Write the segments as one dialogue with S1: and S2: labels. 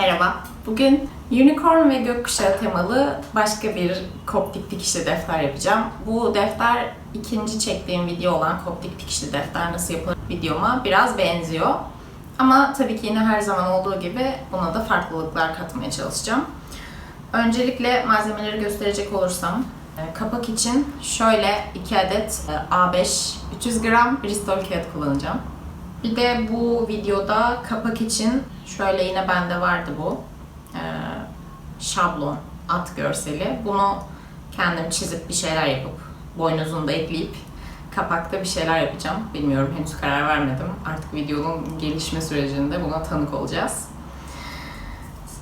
S1: Merhaba. Bugün unicorn ve gökkuşağı temalı başka bir koptik dikişli defter yapacağım. Bu defter ikinci çektiğim video olan koptik dikişli defter nasıl yapılır videoma biraz benziyor. Ama tabii ki yine her zaman olduğu gibi buna da farklılıklar katmaya çalışacağım. Öncelikle malzemeleri gösterecek olursam e, kapak için şöyle 2 adet e, A5 300 gram Bristol kağıt kullanacağım. Bir de bu videoda kapak için şöyle yine bende vardı bu e, şablon at görseli. Bunu kendim çizip bir şeyler yapıp boynuzunu da ekleyip kapakta bir şeyler yapacağım. Bilmiyorum henüz karar vermedim. Artık videonun gelişme sürecinde buna tanık olacağız.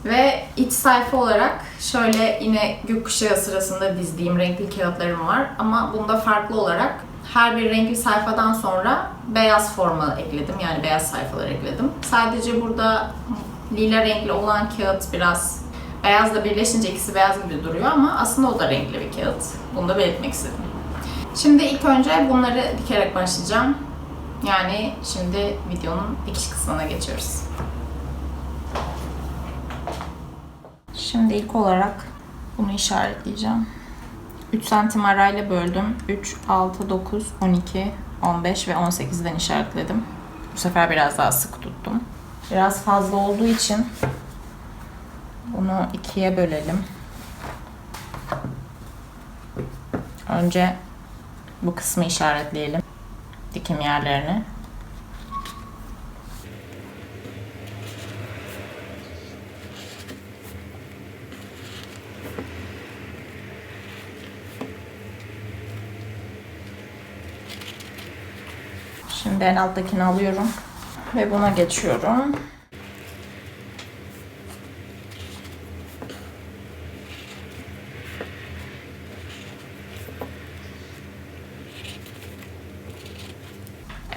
S1: Ve iç sayfa olarak şöyle yine gökkuşağı sırasında dizdiğim renkli kağıtlarım var. Ama bunda farklı olarak her bir renkli sayfadan sonra beyaz forma ekledim. Yani beyaz sayfalar ekledim. Sadece burada lila renkli olan kağıt biraz beyazla birleşince ikisi beyaz gibi duruyor ama aslında o da renkli bir kağıt. Bunu da belirtmek istedim. Şimdi ilk önce bunları dikerek başlayacağım. Yani şimdi videonun dikiş kısmına geçiyoruz. Şimdi ilk olarak bunu işaretleyeceğim. 3 santim arayla böldüm. 3, 6, 9, 12, 15 ve 18'den işaretledim. Bu sefer biraz daha sık tuttum. Biraz fazla olduğu için bunu ikiye bölelim. Önce bu kısmı işaretleyelim. Dikim yerlerini. Şimdi en alttakini alıyorum ve buna geçiyorum.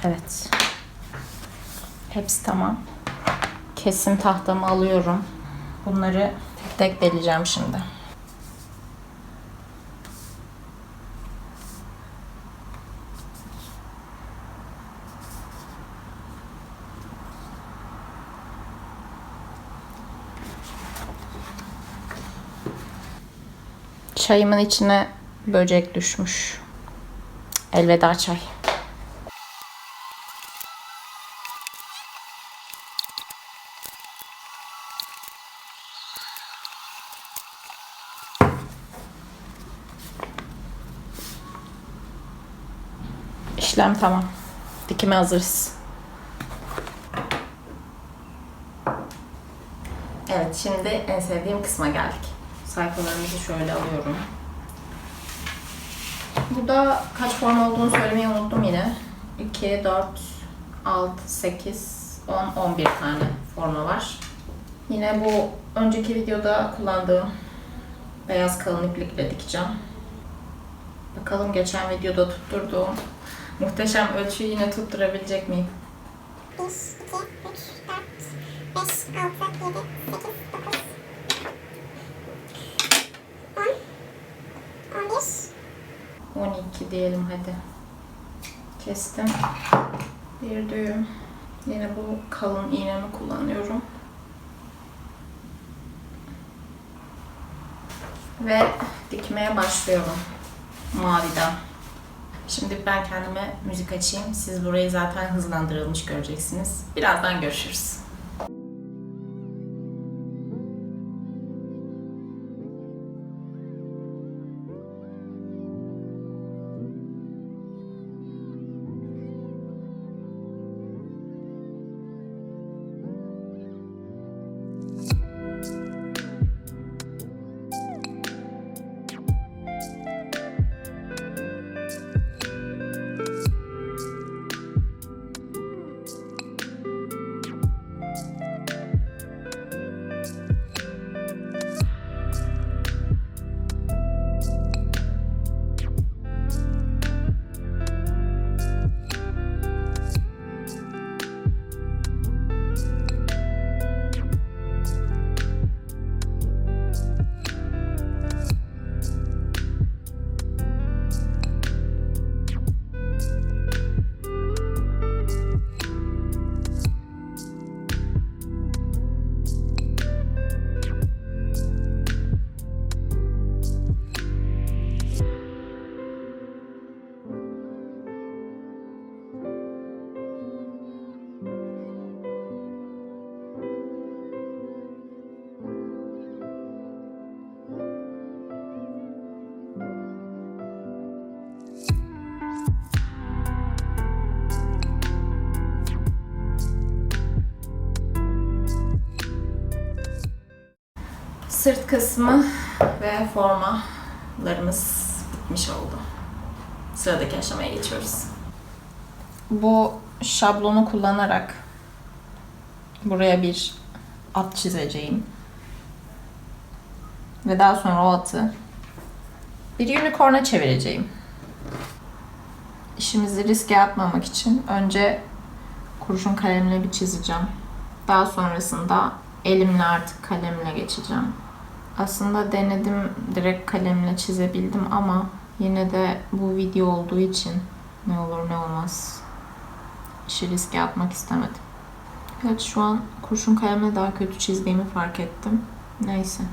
S1: Evet. Hepsi tamam. Kesim tahtamı alıyorum. Bunları tek tek deleceğim şimdi. Çayımın içine böcek düşmüş. Elveda çay. İşlem tamam. Dikime hazırız. Evet, şimdi en sevdiğim kısma geldik. Sayfalarımızı şöyle alıyorum. Burada kaç form olduğunu söylemeyi unuttum yine. 2, 4, 6, 8, 10, 11 tane forma var. Yine bu önceki videoda kullandığım beyaz kalın iplikle dikeceğim. Bakalım geçen videoda tutturduğum muhteşem ölçüyü yine tutturabilecek miyim?
S2: 1, 2, 3, 4, 5, 6, 7, 8, 9, 10, 11,
S1: 12 diyelim hadi. Kestim. Bir düğüm. Yine bu kalın iğnemi kullanıyorum. Ve dikmeye başlıyorum. Maviden. Şimdi ben kendime müzik açayım. Siz burayı zaten hızlandırılmış göreceksiniz. Birazdan görüşürüz. Sırt kısmı ve formalarımız bitmiş oldu. Sıradaki aşamaya geçiyoruz. Bu şablonu kullanarak buraya bir at çizeceğim. Ve daha sonra o atı bir unicorn'a çevireceğim. İşimizi riske atmamak için önce kurşun kalemle bir çizeceğim. Daha sonrasında elimle artık kalemle geçeceğim. Aslında denedim direkt kalemle çizebildim ama yine de bu video olduğu için ne olur ne olmaz işi riske atmak istemedim. Evet şu an kurşun kalemle daha kötü çizdiğimi fark ettim. Neyse.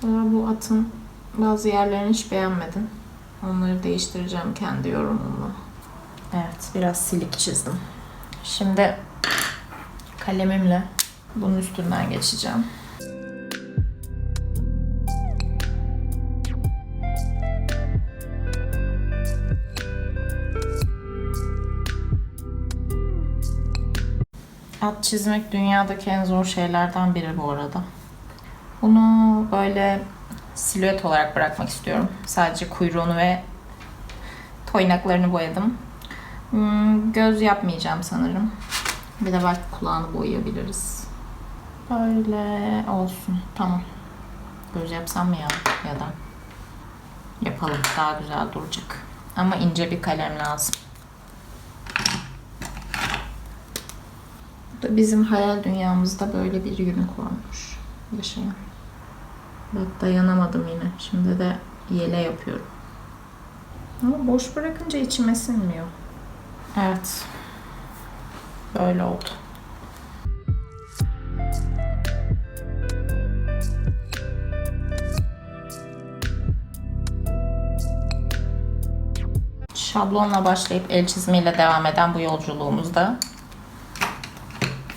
S1: Sonra bu atın bazı yerlerini hiç beğenmedim. Onları değiştireceğim kendi yorumumla. Evet biraz silik çizdim. Şimdi kalemimle bunun üstünden geçeceğim. At çizmek dünyadaki en zor şeylerden biri bu arada. Bunu böyle silüet olarak bırakmak istiyorum. Sadece kuyruğunu ve toynaklarını boyadım. Hmm, göz yapmayacağım sanırım. Bir de belki kulağını boyayabiliriz. Böyle olsun. Tamam. Göz yapsam mı ya? Ya da yapalım. Daha güzel duracak. Ama ince bir kalem lazım. Da bizim hayal dünyamızda böyle bir unicornmuş. Yaşayan. Bak dayanamadım yine. Şimdi de yele yapıyorum. Ama boş bırakınca içime sinmiyor. Evet. Böyle oldu. Şablonla başlayıp el çizimiyle devam eden bu yolculuğumuzda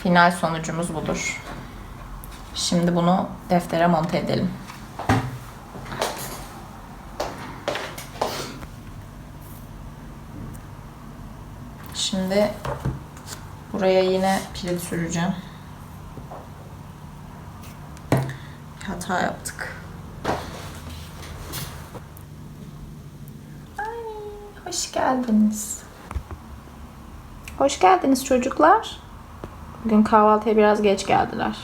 S1: final sonucumuz budur. Şimdi bunu deftere monte edelim. Şimdi buraya yine pirit süreceğim. Bir hata yaptık. Ay, hoş geldiniz. Hoş geldiniz çocuklar. Bugün kahvaltıya biraz geç geldiler.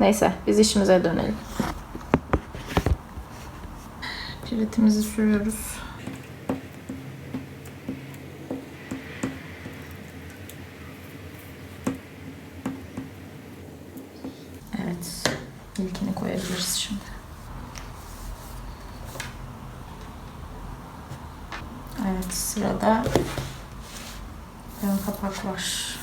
S1: Neyse biz işimize dönelim. Piritimizi sürüyoruz. Evet. İlkini koyabiliriz şimdi. Evet sırada ön kapak var.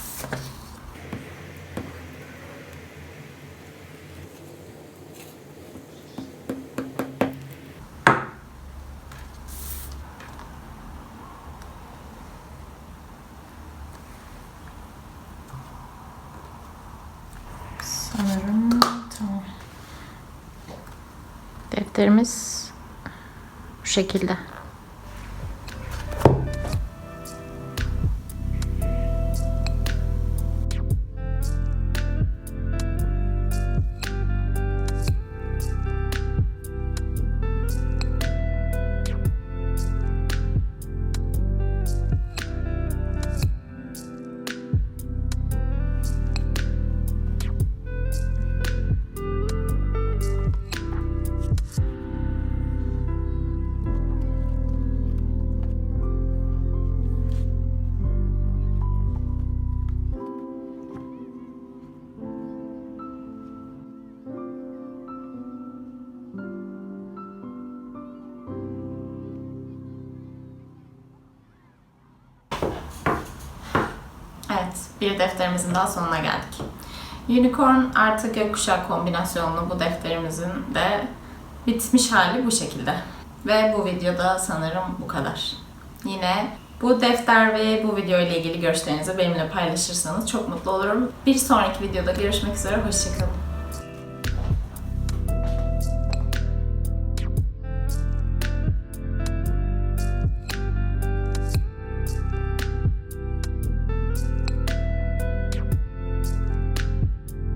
S1: Sanırım tamam. Defterimiz bu şekilde. Evet, bir defterimizin daha sonuna geldik. Unicorn artı gökkuşağı kombinasyonlu bu defterimizin de bitmiş hali bu şekilde. Ve bu videoda sanırım bu kadar. Yine bu defter ve bu video ile ilgili görüşlerinizi benimle paylaşırsanız çok mutlu olurum. Bir sonraki videoda görüşmek üzere, hoşçakalın.